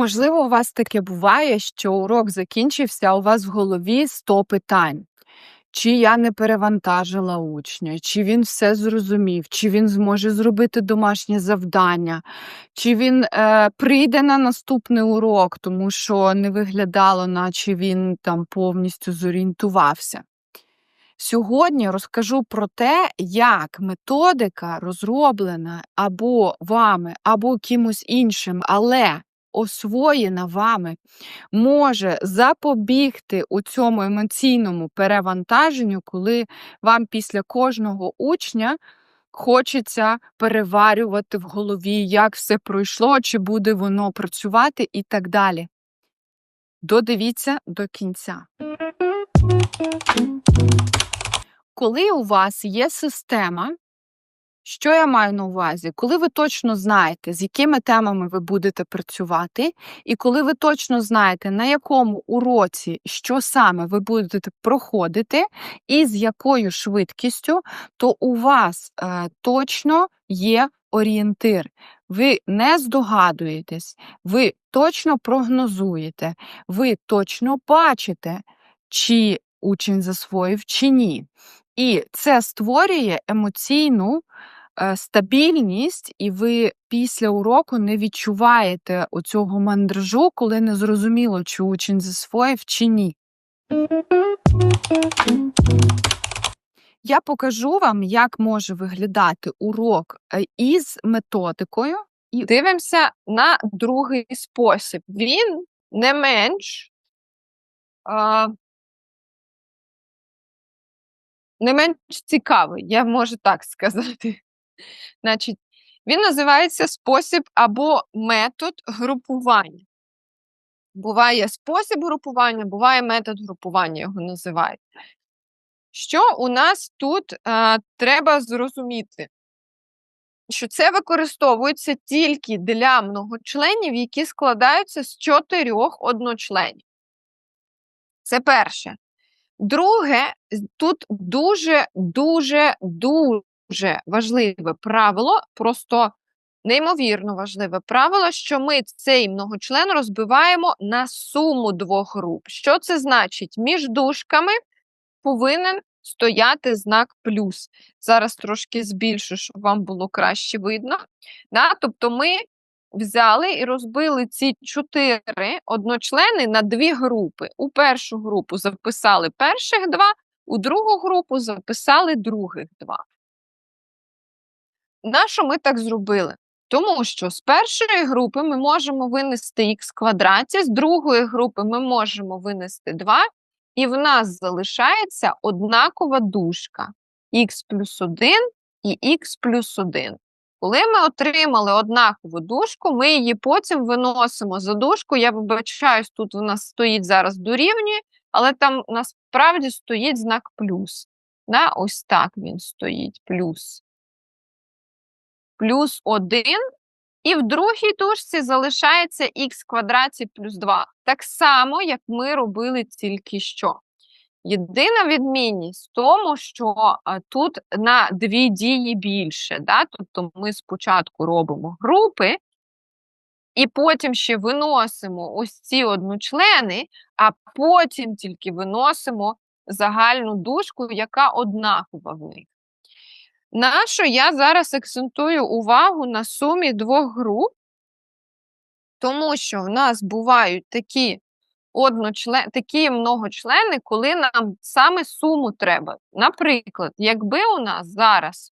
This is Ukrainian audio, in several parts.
Можливо, у вас таке буває, що урок закінчився, а у вас в голові 100 питань. Чи я не перевантажила учня, чи він все зрозумів, чи він зможе зробити домашнє завдання, чи він е, прийде на наступний урок, тому що не виглядало, наче він там повністю зорієнтувався. Сьогодні розкажу про те, як методика розроблена або вами, або кимось іншим, але освоєна вами, може запобігти у цьому емоційному перевантаженню, коли вам після кожного учня хочеться переварювати в голові, як все пройшло, чи буде воно працювати і так далі. Додивіться до кінця. Коли у вас є система, що я маю на увазі? Коли ви точно знаєте, з якими темами ви будете працювати, і коли ви точно знаєте, на якому уроці що саме ви будете проходити, і з якою швидкістю, то у вас е, точно є орієнтир. Ви не здогадуєтесь, ви точно прогнозуєте, ви точно бачите, чи учень засвоїв, чи ні. І це створює емоційну стабільність, і ви після уроку не відчуваєте оцього мандражу, коли не зрозуміло, чи учень засвоїв, чи ні. Я покажу вам, як може виглядати урок е, із методикою. І дивимося на другий спосіб. Він не менш а, не менш цікавий, я можу так сказати. Значить, Він називається спосіб або метод групування. Буває спосіб групування, буває метод групування, його називають. Що у нас тут а, треба зрозуміти? Що це використовується тільки для многочленів, які складаються з чотирьох одночленів. Це перше. Друге, тут дуже, дуже, дуже важливе правило, просто неймовірно важливе правило, що ми цей многочлен розбиваємо на суму двох груп. Що це значить? Між дужками повинен стояти знак плюс. Зараз трошки збільшу, щоб вам було краще видно. Да? Тобто ми взяли і розбили ці чотири одночлени на дві групи. У першу групу записали перших два, у другу групу записали других два. Нащо ми так зробили? Тому що з першої групи ми можемо винести х квадраті, з другої групи ми можемо винести 2, і в нас залишається однакова дужка х плюс 1 і х плюс 1. Коли ми отримали однакову дужку, ми її потім виносимо за дужку. Я вибачаюсь, тут у нас стоїть зараз дорівнює, але там насправді стоїть знак плюс. Да? Ось так він стоїть плюс. Плюс 1. І в другій дужці залишається х квадраті плюс 2. Так само, як ми робили тільки що. Єдина відмінність в тому, що тут на дві дії більше. Да? Тобто ми спочатку робимо групи, і потім ще виносимо ось ці одночлени, а потім тільки виносимо загальну дужку, яка однакова в них. Нащо я зараз акцентую увагу на сумі двох груп, тому що в нас бувають такі одночлен... такі многочлени, коли нам саме суму треба. Наприклад, якби у нас зараз,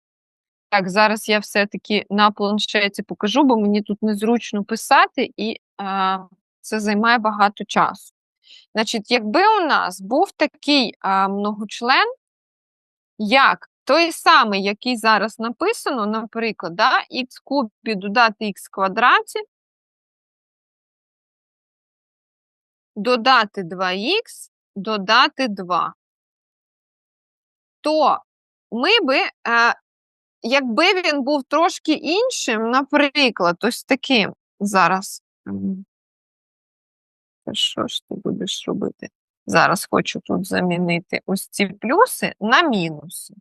так, зараз я все-таки на планшеті покажу, бо мені тут незручно писати, і а, це займає багато часу. Значить, якби у нас був такий а, многочлен, як той самий, який зараз написано, наприклад, да, х кубі додати х квадраті, додати 2х, додати 2. То ми би, е, якби він був трошки іншим, наприклад, ось таким зараз. Що ж ти будеш робити? Зараз хочу тут замінити ось ці плюси на мінуси.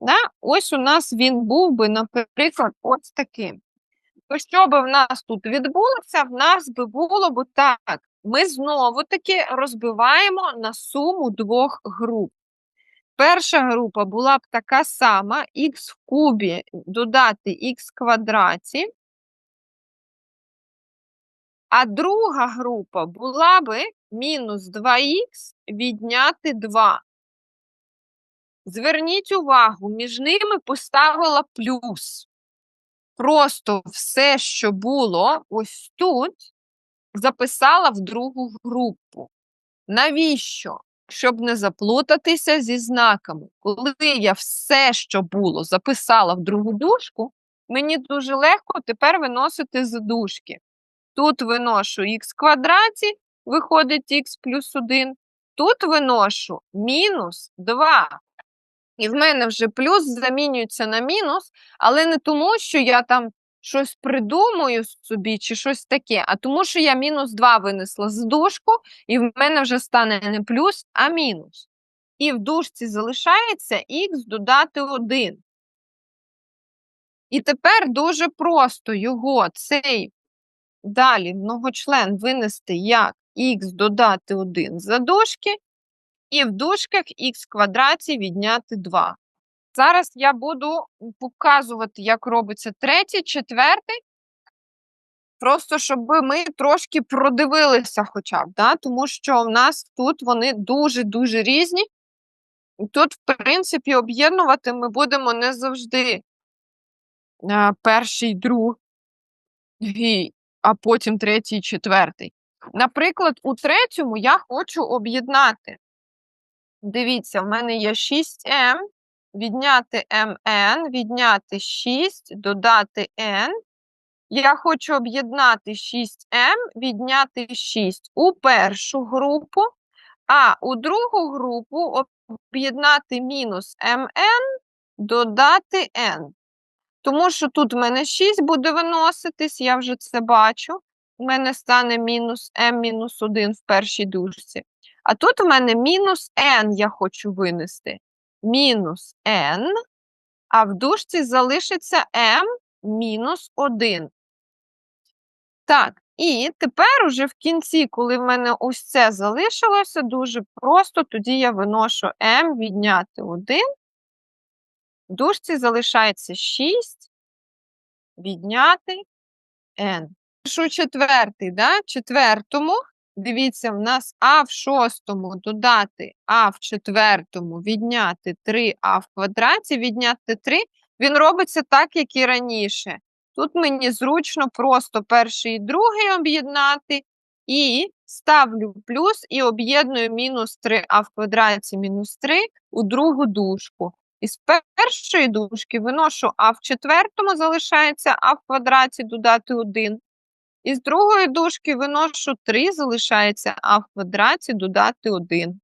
Да? Ось у нас він був би, наприклад, ось таким. То що би в нас тут відбулося? В нас би було б так. Ми знову таки розбиваємо на суму двох груп. Перша група була б така сама: х в кубі додати х квадраті. А друга група була би мінус 2х відняти 2. Зверніть увагу, між ними поставила плюс. Просто все, що було ось тут, записала в другу групу. Навіщо? Щоб не заплутатися зі знаками. Коли я все, що було, записала в другу дужку, мені дуже легко тепер виносити з дужки. Тут виношу х квадраті, виходить х плюс 1. Тут виношу мінус 2. І в мене вже плюс замінюється на мінус, але не тому, що я там щось придумую собі чи щось таке, а тому, що я мінус 2 винесла з дужку, і в мене вже стане не плюс, а мінус. І в дужці залишається х додати 1. І тепер дуже просто його цей далі многочлен винести як х додати 1 за дужки, і в дужках х квадраті відняти 2. Зараз я буду показувати, як робиться третій, четвертий. Просто щоб ми трошки продивилися хоча б, да? тому що в нас тут вони дуже-дуже різні. Тут, в принципі, об'єднувати ми будемо не завжди перший, другий, а потім третій, четвертий. Наприклад, у третьому я хочу об'єднати. Дивіться, в мене є 6m, відняти mn, відняти 6, додати n. Я хочу об'єднати 6m, відняти 6 у першу групу, а у другу групу об'єднати мінус mn, додати n. Тому що тут в мене 6 буде виноситись, я вже це бачу. У мене стане мінус m-1 в першій дужці. А тут в мене мінус n я хочу винести. Мінус n, а в дужці залишиться m мінус 1. Так, і тепер уже в кінці, коли в мене ось це залишилося, дуже просто, тоді я виношу m відняти 1. В дужці залишається 6, відняти n. Пишу четвертий, да? четвертому. Дивіться, в нас а в шостому додати а в четвертому відняти 3а в квадраті, відняти 3. Він робиться так, як і раніше. Тут мені зручно просто перший і другий об'єднати. І ставлю плюс і об'єдную мінус 3а в квадраті мінус 3 у другу дужку. Із першої дужки виношу а в четвертому залишається а в квадраті додати 1. Із другої дужки виношу 3, залишається а в квадраті додати 1.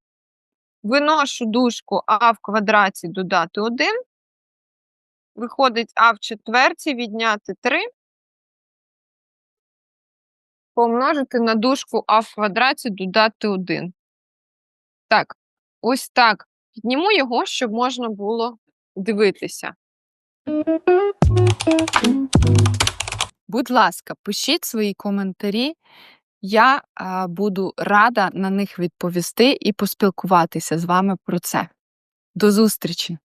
Виношу дужку а в квадраті додати 1. Виходить а в четвертій відняти 3. Помножити на дужку а в квадраті додати 1. Так, ось так. Підніму його, щоб можна було дивитися. Будь ласка, пишіть свої коментарі. Я е, буду рада на них відповісти і поспілкуватися з вами про це. До зустрічі!